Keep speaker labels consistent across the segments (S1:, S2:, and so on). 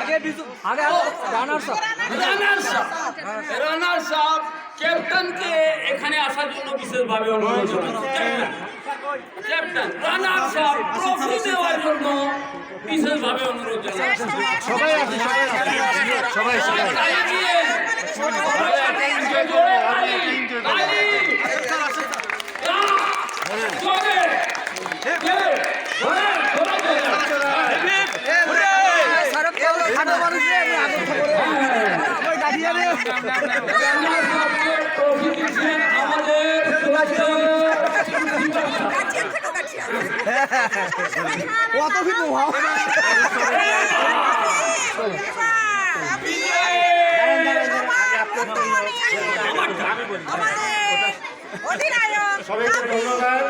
S1: আগে বিজু আগে রানার সাহেব
S2: রানার সাহেব রানার সাহেব ক্যাপ্টেনকে এখানে আসার জন্য বিশেষভাবে অনুরোধ ক্যাপ্টেন রানার সাহেব ট্রফি দেওয়ার জন্য বিশেষভাবে অনুরোধ জানাচ্ছি।
S3: সবাই আছে সবাই সবাই সবাইকে ধন্যবাদ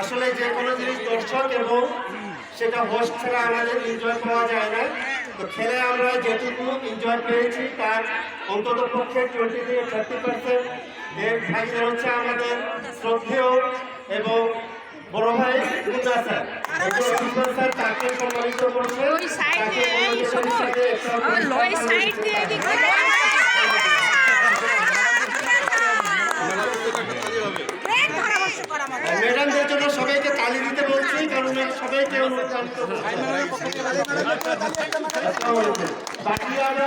S3: আসলে যে কোনো জিনিস দর্শক এবং সেটা হোস্ট ছাড়া আমাদের এনজয় পাওয়া যায় না। তো খেলে আমরা যেটুকু এনজয় পেয়েছি তার অন্তত পক্ষে টোয়েন্টি থেকে থার্টি পার্সেন্ট এর হচ্ছে আমাদের শ্রদ্ধেয় এবং বড় ভাই মুন্না স্যার। স্যার তাকে সম্মানিত করছে। ম্যাডামদের জন্য সবাইকে তালি দিতে বলছি কারণ সবাইকে অনুপ্রাণিত করছে। বাকি আমরা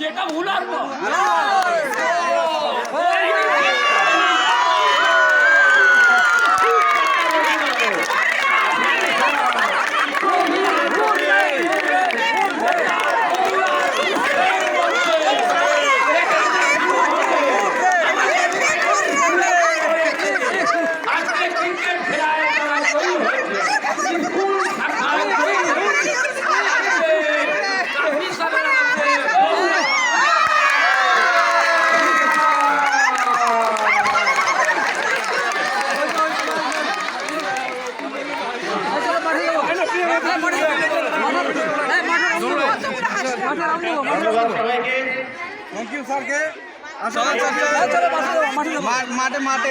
S2: এটা ভুলার
S4: মাঠে মাঠে।